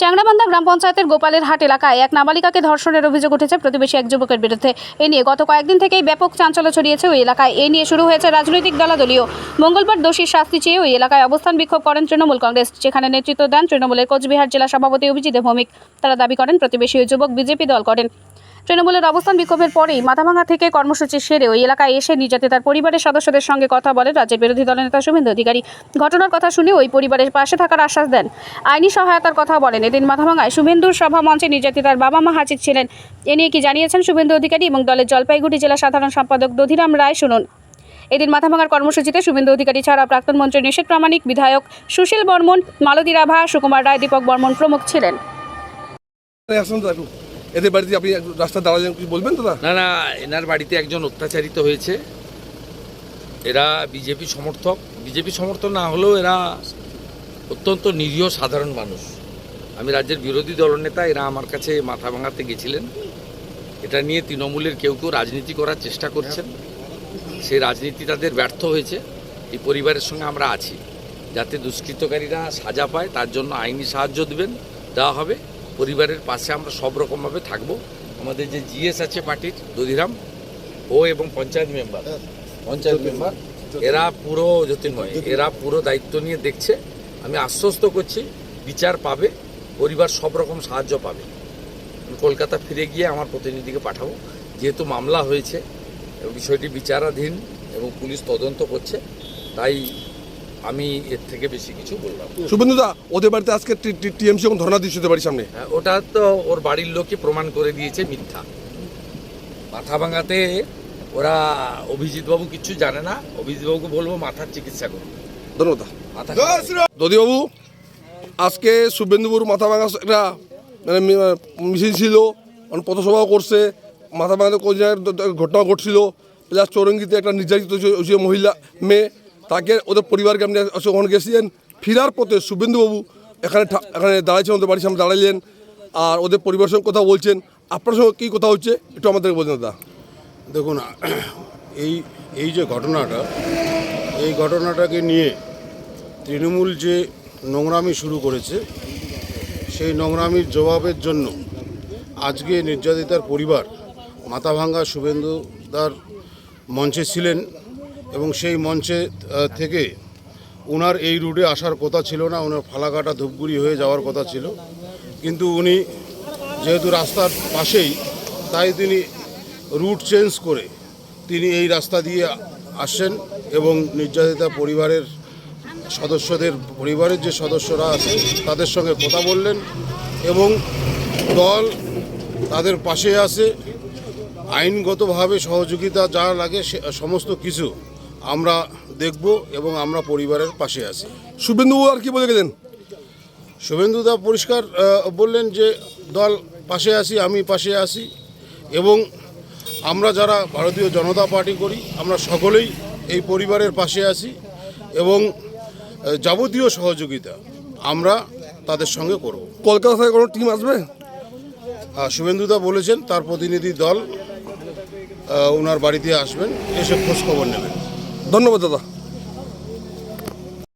চ্যাংড়াবান্ধা গ্রাম পঞ্চায়েতের গোপালের হাট এলাকায় এক নাবালিকাকে ধর্ষণের অভিযোগ উঠেছে। প্রতিবেশী এক যুবকের বিরুদ্ধে। এ নিয়ে গত কয়েকদিন থেকেই ব্যাপক চাঞ্চল্য ছড়িয়েছে ওই এলাকায়। এ নিয়ে শুরু হয়েছে রাজনৈতিক দলাদলীয়। মঙ্গলবার দোষীর শাস্তি চেয়ে ওই এলাকায় অবস্থান বিক্ষোভ করেন তৃণমূল কংগ্রেস, যেখানে নেতৃত্ব দেন তৃণমূলের কোচবিহার জেলা সভাপতি অভিজিৎ ভৌমিক। তারা দাবি করেন, প্রতিবেশী ওই যুবক বিজেপি দল করেন তৃণমূলের অবস্থান বিক্ষোভের পরেই মাথাভাঙা থেকে কর্মসূচি সেরে ওই এলাকায় এসে নির্যাতিতার পরিবারের সদস্যদের সঙ্গে কথা বলেন রাজ্যের বিরোধী দলের দলনেতা শুভেন্দু অধিকারী। ঘটনার কথা শুনে ওই পরিবারের পাশে থাকার আশ্বাস দেন। আইনি সহায়তার কথা বলেন। এদিন মাথাভাঙায় শুভেন্দুর সভা মঞ্চে নির্যাতিতার বাবা মা হাজির ছিলেন। এ নিয়ে কি জানিয়েছেন শুভেন্দু অধিকারী এবং দলের জলপাইগুড়ি জেলা সাধারণ সম্পাদক দধিরাম রায় শুনুন। এদিন মাথাভাঙার কর্মসূচিতে শুভেন্দু অধিকারী ছাড়া প্রাক্তন মন্ত্রী নিষেধ প্রামাণিক বিধায়ক সুশীল বর্মন, মালতী রাভা, সুকুমার রায়, দীপক বর্মন প্রমুখ ছিলেন। এদের বাড়িতে আপনি রাস্তা দাঁড়ালেন কিছু বলবেন না? না না, এনার বাড়িতে একজন অত্যাচারিত হয়েছে। এরা বিজেপি সমর্থক। বিজেপি সমর্থক না হলেও এরা অত্যন্ত নিরীহ সাধারণ মানুষ। আমি রাজ্যের বিরোধী দলনেতা এরা আমার কাছে মাথা ভাঙাতে গেছিলেন। এটা নিয়ে তৃণমূলের কেউ কেউ রাজনীতি করার চেষ্টা করছেন। সেই রাজনীতি তাদের ব্যর্থ হয়েছে। এই পরিবারের সঙ্গে আমরা আছি। যাতে দুষ্কৃতকারীরা সাজা পায়, তার জন্য আইনি সাহায্য দেবেন, দেওয়া হবে। পরিবারের পাশে আমরা সব রকমভাবে থাকব। আমাদের যে জিএস আছে পার্টির দধিরাম ও এবং পঞ্চায়েত মেম্বার। পঞ্চায়েত মেম্বার। এরা পুরো জ্যোতির্ময়। এরা পুরো দায়িত্ব নিয়ে দেখছে। আমি আশ্বস্ত করছি বিচার পাবে পরিবার সব রকম সাহায্য পাবে। কলকাতা ফিরে গিয়ে আমার প্রতিনিধিকে পাঠাবো। যেহেতু মামলা হয়েছে বিষয়টি বিচারাধীন এবং পুলিশ তদন্ত করছে তাই আমি এর থেকে বেশি কিছু বললাম। না। শুভেন্দু দা ওদের বাড়িতে আজকে টিএমসি এখন ধর্ণা দিচ্ছে ওদের বাড়ির সামনে। হ্যাঁ, ওটা তো ওর বাড়ির লোকই প্রমাণ করে দিয়েছে মিথ্যা। মাথা ভাঙাতে ওরা অভিজিৎবাবু কিছু জানে না অভিজিৎবাবুকে বলব মাথার চিকিৎসা করুন। ধন্যবাদ। মাথা দদিবাবু আজকে শুভেন্দুবাবুর মাথা ভাঙা একটা মানে মিছিল ছিল পথসভাও করছে মাথা ভাঙাতে কোন জায়গায় ঘটনা ঘটছিল। প্লাস চৌরঙ্গিতে একটা নির্যাতিত মহিলা মেয়ে। তাকে ওদের পরিবারকে আপনি ওখানে গেছিলেন ফিরার পথে শুভেন্দুবাবু এখানে এখানে দাঁড়াইছেন, ওদের বাড়ির সামনে দাঁড়াইলেন। আর ওদের পরিবারের সঙ্গে কথা বলছেন। আপনার সঙ্গে কী কথা হচ্ছে, একটু আমাদেরকে বলছেন দাদা। দেখুন, এই এই যে ঘটনাটা, এই ঘটনাটাকে নিয়ে তৃণমূল যে নোংরামি শুরু করেছে, সেই নোংরামির জবাবের জন্য আজকে নির্যাতিতার পরিবার মাথাভাঙ্গা শুভেন্দুদার মঞ্চে ছিলেন। এবং সেই মঞ্চে থেকে ওনার এই রুটে আসার কথা ছিল না ওনার ফালাকাটা ধূপগুড়ি হয়ে যাওয়ার কথা ছিল। কিন্তু উনি যেহেতু রাস্তার পাশেই, তাই তিনি রুট চেঞ্জ করে তিনি এই রাস্তা দিয়ে আসছেন এবং নির্যাতিতা পরিবারের সদস্যদের, পরিবারের যে সদস্যরা আছে, তাদের সঙ্গে কথা বললেন এবং দল তাদের পাশে আছে। আইনগতভাবে সহযোগিতা যা লাগে সমস্ত কিছু আমরা দেখব এবং আমরা পরিবারের পাশে আছি। শুভেন্দুবাবু আর কি বলে গেলেন? শুভেন্দুদা পরিষ্কার বললেন যে দল পাশে আছি আমি পাশে আছি এবং আমরা যারা ভারতীয় জনতা পার্টি করি আমরা সকলেই এই পরিবারের পাশে আছি এবং যাবতীয় সহযোগিতা আমরা তাদের সঙ্গে করব। কলকাতা থেকে কোনো টিম আসবে? শুভেন্দুদা বলেছেন তার প্রতিনিধি দল ওনার বাড়িতে আসবেন এসে খোঁজ খবর নেবেন। ধন্যবাদ দাদা।